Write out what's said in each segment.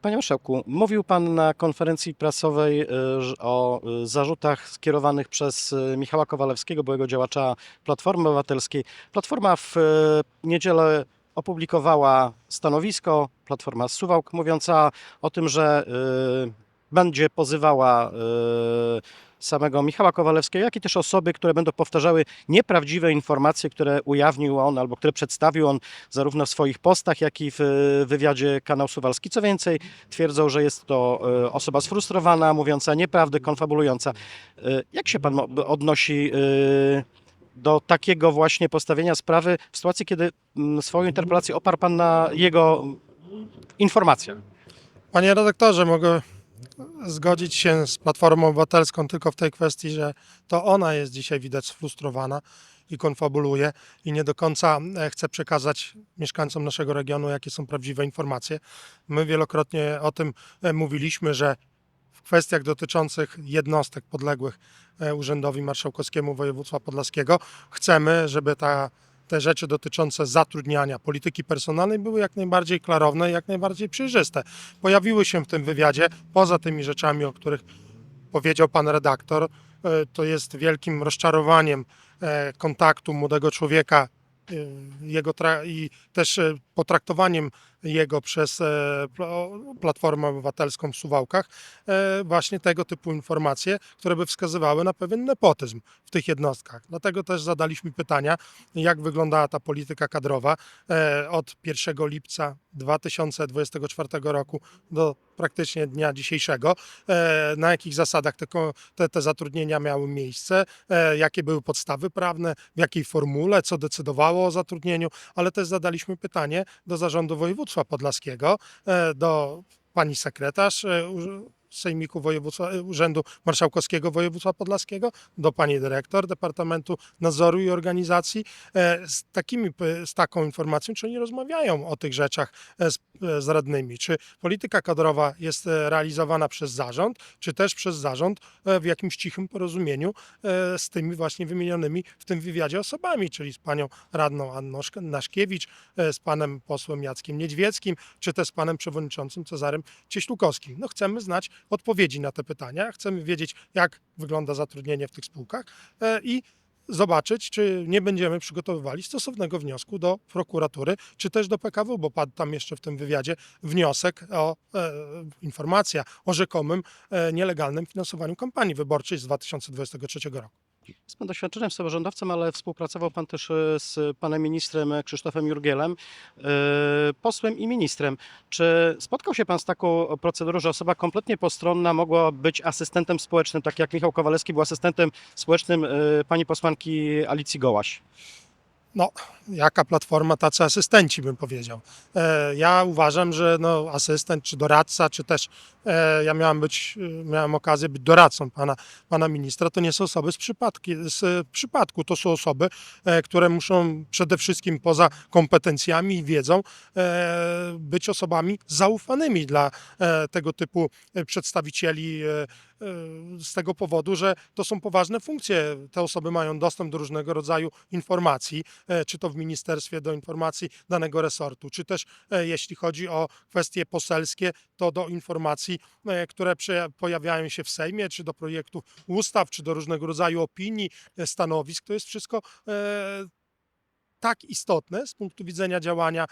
Panie Marszałku, mówił Pan na konferencji prasowej że- o y, zarzutach skierowanych przez y, Michała Kowalewskiego, byłego działacza Platformy Obywatelskiej. Platforma w niedzielę opublikowała stanowisko, Platforma Suwałk, mówiąca o tym, że będzie pozywała samego Michała Kowalewskiego, jak i też osoby, które będą powtarzały nieprawdziwe informacje, które ujawnił on albo które przedstawił on zarówno w swoich postach, jak i w wywiadzie kanał Suwalski. Co więcej, twierdzą, że jest to y, osoba sfrustrowana, mówiąca nieprawdę, konfabulująca. Y, Jak się pan odnosi y, do takiego właśnie postawienia sprawy w sytuacji, kiedy mm, swoją interpelację oparł pan na jego informacjach? Panie redaktorze, mogę zgodzić się z Platformą Obywatelską tylko w tej kwestii, że to ona jest dzisiaj widać sfrustrowana i konfabuluje i nie do końca e, chce przekazać mieszkańcom naszego regionu, jakie są prawdziwe informacje. My wielokrotnie o tym e, mówiliśmy, że w kwestiach dotyczących jednostek podległych e, Urzędowi Marszałkowskiemu Województwa Podlaskiego chcemy, żeby ta te rzeczy dotyczące zatrudniania, polityki personalnej były jak najbardziej klarowne jak najbardziej przejrzyste. Pojawiły się w tym wywiadzie, poza tymi rzeczami, o których powiedział pan redaktor, e, to jest wielkim rozczarowaniem e, kontaktu młodego człowieka e, jego i też potraktowaniem jego przez e, pla- Platformę Obywatelską w Suwałkach e, właśnie tego typu informacje, które by wskazywały na pewien nepotyzm w tych jednostkach. Dlatego też zadaliśmy pytania, jak wyglądała ta polityka kadrowa e, od 1 lipca 2024 roku do praktycznie dnia dzisiejszego, na jakich zasadach te, te, zatrudnienia miały miejsce, jakie były podstawy prawne, w jakiej formule, co decydowało o zatrudnieniu, ale też zadaliśmy pytanie do Zarządu Województwa Podlaskiego, e, do pani sekretarz e, Sejmiku Województwa, e, Urzędu Marszałkowskiego Województwa Podlaskiego, do pani dyrektor Departamentu Nadzoru i Organizacji e, z, takimi, z taką informacją, czy oni rozmawiają o tych rzeczach e, z, e, z radnymi, czy polityka kadrowa jest realizowana przez zarząd, czy też przez zarząd w jakimś cichym porozumieniu z tymi właśnie wymienionymi w tym wywiadzie osobami, czyli z panią radną Anną Szk- Naszkiewicz, z panem posłem Jackiem Niedźwieckim, czy też z panem przewodniczącym Cezarem Cieślukowskim. No chcemy znać odpowiedzi na te pytania, chcemy wiedzieć, jak wygląda zatrudnienie w tych spółkach e, i zobaczyć, czy nie będziemy przygotowywali stosownego wniosku do prokuratury, czy też do PKW, bo padł tam jeszcze w tym wywiadzie wniosek o e, informacja o rzekomym e, nielegalnym finansowaniu kampanii wyborczej z 2023 roku. Jest pan doświadczonym samorządowcem, ale współpracował pan też e, z panem ministrem Krzysztofem Jurgielem, e, posłem i ministrem. Czy spotkał się pan z taką procedurą, że osoba kompletnie postronna mogła być asystentem społecznym, tak jak Michał Kowalewski był asystentem społecznym e, pani posłanki Alicji Gołaś? No, jaka platforma, tacy asystenci, bym powiedział. E, ja uważam, że no, asystent, czy doradca, czy też e, ja miałem być, e, miałem okazję być doradcą pana, pana ministra, to nie są osoby z, przypadki, z przypadku, to są osoby, które muszą przede wszystkim poza kompetencjami i wiedzą być osobami zaufanymi dla tego typu przedstawicieli z tego powodu, że to są poważne funkcje. Te osoby mają dostęp do różnego rodzaju informacji, czy to w ministerstwie do informacji danego resortu, czy też e, jeśli chodzi o kwestie poselskie, to do informacji, e, które pojawiają się w Sejmie, czy do projektów ustaw, czy do różnego rodzaju opinii, e, stanowisk. To jest wszystko tak istotne z punktu widzenia działania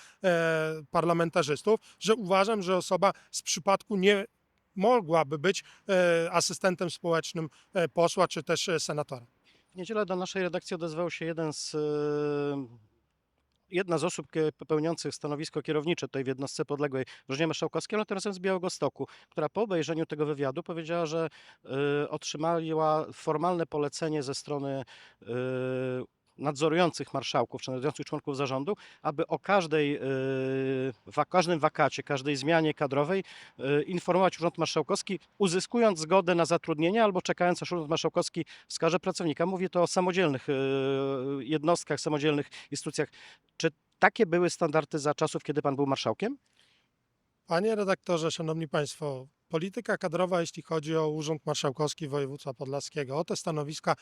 parlamentarzystów, że uważam, że osoba z przypadku nie mogłaby być asystentem społecznym posła czy też senatora. W niedzielę do naszej redakcji odezwał się jeden z, jedna z osób pełniących stanowisko kierownicze tutaj w jednostce podległej Różnie Marszałkowskiej, ale razem z Białego Stoku, która po obejrzeniu tego wywiadu powiedziała, że e, otrzymała formalne polecenie ze strony e, nadzorujących marszałków czy nadzorujących członków zarządu, aby o każdej, e, wa, każdym wakacie, każdej zmianie kadrowej e, informować Urząd Marszałkowski, uzyskując zgodę na zatrudnienie albo czekając aż Urząd Marszałkowski wskaże pracownika. Mówię to o samodzielnych e, jednostkach, samodzielnych instytucjach. Czy takie były standardy za czasów, kiedy pan był marszałkiem? Panie redaktorze, szanowni państwo, polityka kadrowa, jeśli chodzi o Urząd Marszałkowski Województwa Podlaskiego, o te stanowiska,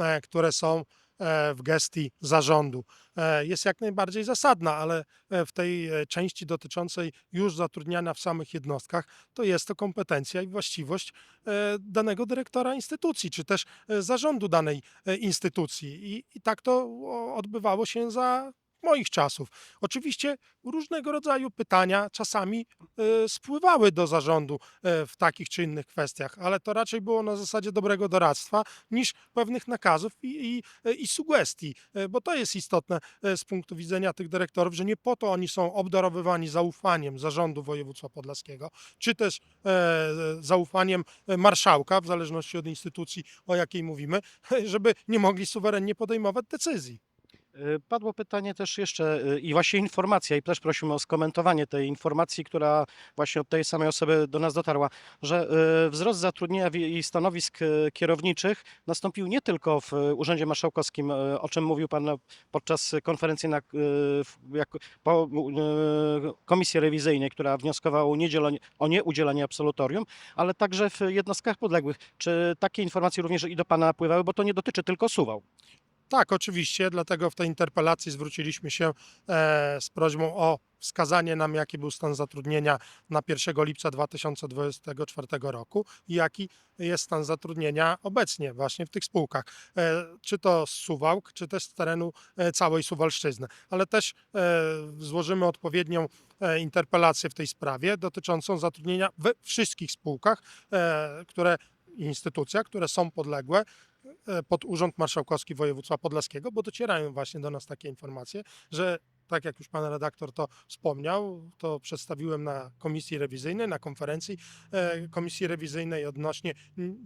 e, które są e, w gestii zarządu, e, jest jak najbardziej zasadna, ale w tej części dotyczącej już zatrudniania w samych jednostkach, to jest to kompetencja i właściwość danego dyrektora instytucji, czy też zarządu danej instytucji. I, i tak to odbywało się za moich czasów. Oczywiście różnego rodzaju pytania czasami e, spływały do zarządu e, w takich czy innych kwestiach, ale to raczej było na zasadzie dobrego doradztwa niż pewnych nakazów i, i, i sugestii, e, bo to jest istotne e, z punktu widzenia tych dyrektorów, że nie po to oni są obdarowywani zaufaniem zarządu województwa podlaskiego, czy też e, zaufaniem e, marszałka, w zależności od instytucji, o jakiej mówimy, żeby nie mogli suwerennie podejmować decyzji. Y, Padło pytanie też jeszcze y, i właśnie informacja, i też prosimy o skomentowanie tej informacji, która właśnie od tej samej osoby do nas dotarła, że y, wzrost zatrudnienia i stanowisk kierowniczych nastąpił nie tylko w Urzędzie Marszałkowskim, o czym mówił Pan na- podczas konferencji na, komisji rewizyjnej, która wnioskowała o, nieudzielenie absolutorium, ale także w jednostkach podległych. Czy takie informacje również i do Pana napływały, bo to nie dotyczy tylko Suwał? Tak, oczywiście, dlatego w tej interpelacji zwróciliśmy się e, z prośbą o wskazanie nam, jaki był stan zatrudnienia na 1 lipca 2024 roku i jaki jest stan zatrudnienia obecnie właśnie w tych spółkach. E, czy to z Suwałk, czy też z terenu e, całej Suwalszczyzny. Ale też złożymy odpowiednią interpelację w tej sprawie dotyczącą zatrudnienia we wszystkich spółkach, które instytucjach, które są podległe pod Urząd Marszałkowski Województwa Podlaskiego, bo docierają właśnie do nas takie informacje, że tak jak już pan redaktor to wspomniał, to przedstawiłem na komisji rewizyjnej, na konferencji e, komisji rewizyjnej odnośnie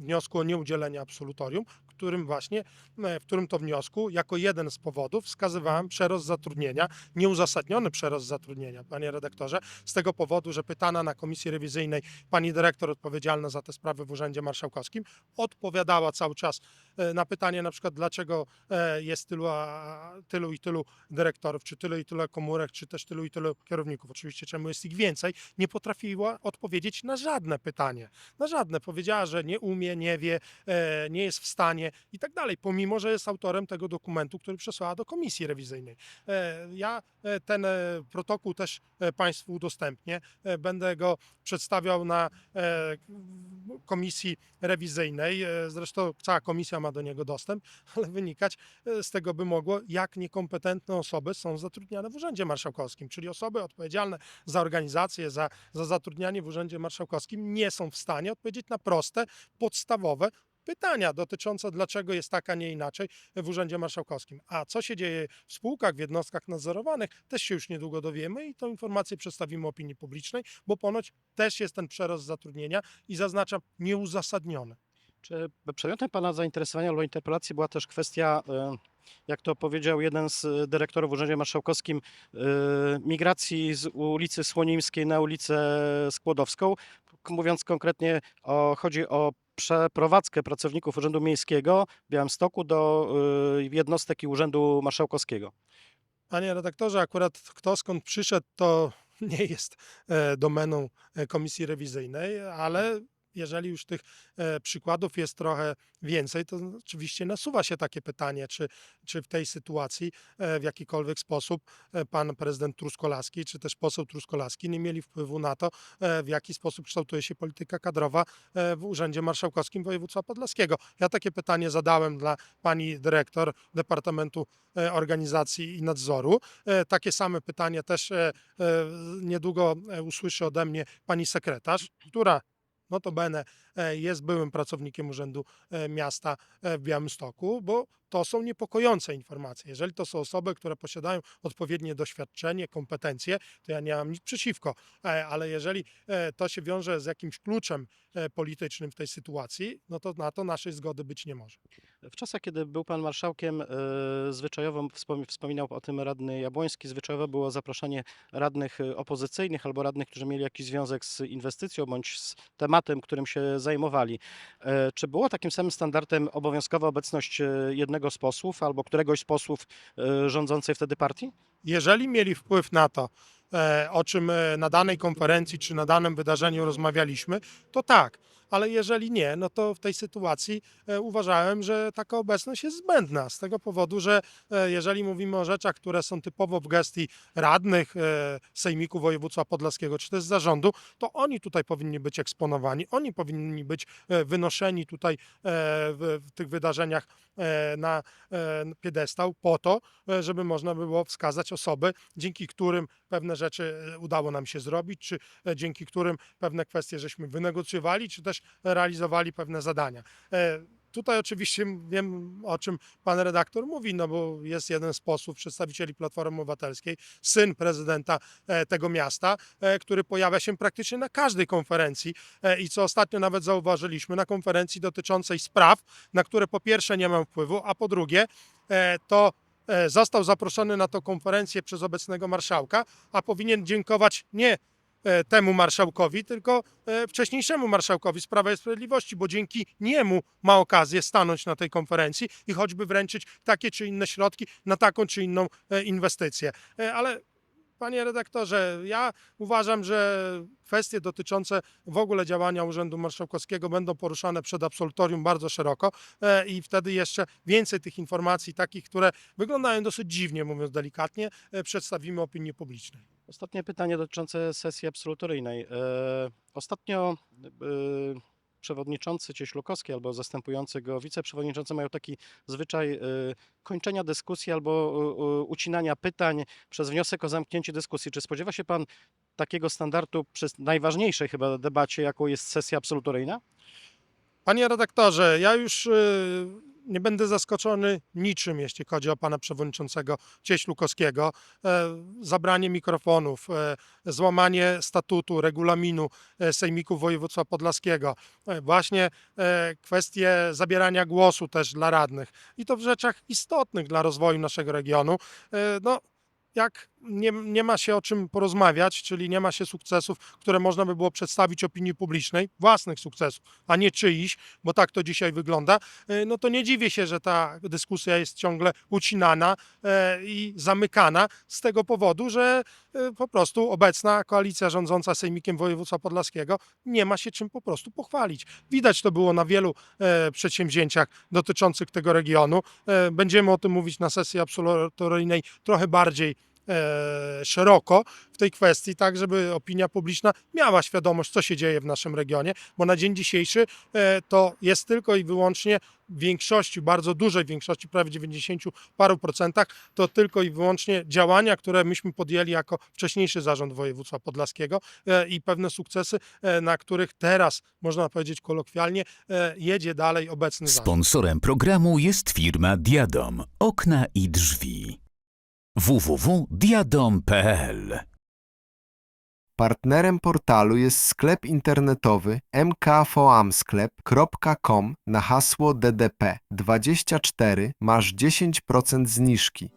wniosku o nieudzielenie absolutorium, którym właśnie, e, w którym to wniosku jako jeden z powodów wskazywałem przerost zatrudnienia, nieuzasadniony przerost zatrudnienia, panie redaktorze, z tego powodu, że pytana na komisji rewizyjnej pani dyrektor odpowiedzialna za te sprawy w Urzędzie Marszałkowskim odpowiadała cały czas e, na pytanie na przykład dlaczego e, jest tylu, a, tylu i tylu dyrektorów, czy tylu i tyle komórek, czy też tylu i tylu kierowników, oczywiście czemu jest ich więcej, nie potrafiła odpowiedzieć na żadne pytanie. Na żadne. Powiedziała, że nie umie, nie wie, e, nie jest w stanie i tak dalej, pomimo, że jest autorem tego dokumentu, który przesłała do komisji rewizyjnej. E, Ja e, ten e, protokół też e, Państwu udostępnię. E, Będę go przedstawiał na e, komisji rewizyjnej. E, Zresztą cała komisja ma do niego dostęp, ale wynikać e, z tego by mogło, jak niekompetentne osoby są zatrudniane w Urzędzie Marszałkowskim, czyli osoby odpowiedzialne za organizację, za, za zatrudnianie w Urzędzie Marszałkowskim nie są w stanie odpowiedzieć na proste, podstawowe pytania dotyczące, dlaczego jest tak, a nie inaczej w Urzędzie Marszałkowskim. A co się dzieje w spółkach, w jednostkach nadzorowanych, też się już niedługo dowiemy i tą informację przedstawimy opinii publicznej, bo ponoć też jest ten przerost zatrudnienia i zaznaczam, nieuzasadniony. Czy przedmiotem Pana zainteresowania albo interpelacji była też kwestia, e, jak to powiedział jeden z e, dyrektorów w Urzędzie Marszałkowskim, e, migracji z ulicy Słonimskiej na ulicę Skłodowską? Mówiąc konkretnie, o, chodzi o przeprowadzkę pracowników Urzędu Miejskiego w Białymstoku do jednostek i Urzędu Marszałkowskiego. Panie redaktorze, akurat kto skąd przyszedł, to nie jest domeną komisji rewizyjnej, ale jeżeli już tych e, przykładów jest trochę więcej, to oczywiście nasuwa się takie pytanie, czy, czy w tej sytuacji e, w jakikolwiek sposób e, pan prezydent Truskolaski, czy też poseł Truskolaski nie mieli wpływu na to, w jaki sposób kształtuje się polityka kadrowa w Urzędzie Marszałkowskim Województwa Podlaskiego. Ja takie pytanie zadałem dla pani dyrektor Departamentu Organizacji i Nadzoru. Takie same pytanie też niedługo usłyszy ode mnie pani sekretarz, która notabene e, jest byłym pracownikiem Urzędu e, Miasta e, w Białymstoku, bo to są niepokojące informacje. Jeżeli to są osoby, które posiadają odpowiednie doświadczenie, kompetencje, to ja nie mam nic przeciwko, E, ale jeżeli e, to się wiąże z jakimś kluczem e, politycznym w tej sytuacji, no to na to naszej zgody być nie może. W czasach, kiedy był pan marszałkiem, e, zwyczajowo wspom- wspominał o tym radny Jabłoński, zwyczajowo było zapraszanie radnych e, opozycyjnych albo radnych, którzy mieli jakiś związek z inwestycją bądź z tematem, którym się zajmowali. E, Czy było takim samym standardem obowiązkowa obecność e, jednego z posłów albo któregoś z posłów e, rządzącej wtedy partii? Jeżeli mieli wpływ na to, o czym na danej konferencji czy na danym wydarzeniu rozmawialiśmy, to tak. Ale jeżeli nie, no to w tej sytuacji e, uważałem, że taka obecność jest zbędna. Z tego powodu, że e, jeżeli mówimy o rzeczach, które są typowo w gestii radnych e, Sejmiku Województwa Podlaskiego czy też zarządu, to oni tutaj powinni być eksponowani, oni powinni być wynoszeni tutaj w, tych wydarzeniach na piedestał po to, żeby można było wskazać osoby, dzięki którym pewne rzeczy e, udało nam się zrobić, czy e, dzięki którym pewne kwestie żeśmy wynegocjowali, czy też realizowali pewne zadania. E, Tutaj oczywiście wiem, o czym pan redaktor mówi, no bo jest jeden z posłów, przedstawicieli Platformy Obywatelskiej, syn prezydenta tego miasta, który pojawia się praktycznie na każdej konferencji i co ostatnio nawet zauważyliśmy, na konferencji dotyczącej spraw, na które po pierwsze nie mam wpływu, a po drugie to został zaproszony na tę konferencję przez obecnego marszałka, a powinien dziękować nie e, temu marszałkowi, tylko e, wcześniejszemu marszałkowi z Prawa i Sprawiedliwości, bo dzięki niemu ma okazję stanąć na tej konferencji i choćby wręczyć takie czy inne środki na taką czy inną e, inwestycję. E, Ale Panie redaktorze, ja uważam, że kwestie dotyczące w ogóle działania Urzędu Marszałkowskiego będą poruszane przed absolutorium bardzo szeroko e, i wtedy jeszcze więcej tych informacji, takich, które wyglądają dosyć dziwnie, mówiąc delikatnie, e, przedstawimy opinii publicznej. Ostatnie pytanie dotyczące sesji absolutoryjnej. E, Ostatnio przewodniczący Cieślukowski albo zastępujący go wiceprzewodniczący mają taki zwyczaj e, kończenia dyskusji albo ucinania pytań przez wniosek o zamknięcie dyskusji. Czy spodziewa się pan takiego standardu przy najważniejszej chyba debacie, jaką jest sesja absolutoryjna? Panie redaktorze, ja już y, nie będę zaskoczony niczym, jeśli chodzi o pana przewodniczącego Cieślukowskiego. E, Zabranie mikrofonów, e, złamanie statutu, regulaminu e, Sejmiku Województwa Podlaskiego, właśnie kwestie zabierania głosu też dla radnych i to w rzeczach istotnych dla rozwoju naszego regionu. No, jak nie, nie ma się o czym porozmawiać, czyli nie ma się sukcesów, które można by było przedstawić opinii publicznej, własnych sukcesów, a nie czyichś, bo tak to dzisiaj wygląda, e, no to nie dziwię się, że ta dyskusja jest ciągle ucinana e, i zamykana z tego powodu, że e, po prostu obecna koalicja rządząca Sejmikiem Województwa Podlaskiego nie ma się czym po prostu pochwalić. Widać to było na wielu przedsięwzięciach dotyczących tego regionu. Będziemy o tym mówić na sesji absolutoryjnej trochę bardziej szeroko w tej kwestii, tak żeby opinia publiczna miała świadomość, co się dzieje w naszym regionie, bo na dzień dzisiejszy e, to jest tylko i wyłącznie w większości, bardzo dużej większości, prawie 90 paru procentach, to tylko i wyłącznie działania, które myśmy podjęli jako wcześniejszy zarząd województwa podlaskiego e, i pewne sukcesy, e, na których teraz, można powiedzieć kolokwialnie, e, jedzie dalej obecny zarząd. Sponsorem programu jest firma Diadom. Okna i drzwi. www.diadom.pl Partnerem portalu jest sklep internetowy mkfoamsklep.com na hasło DDP24 masz 10% zniżki.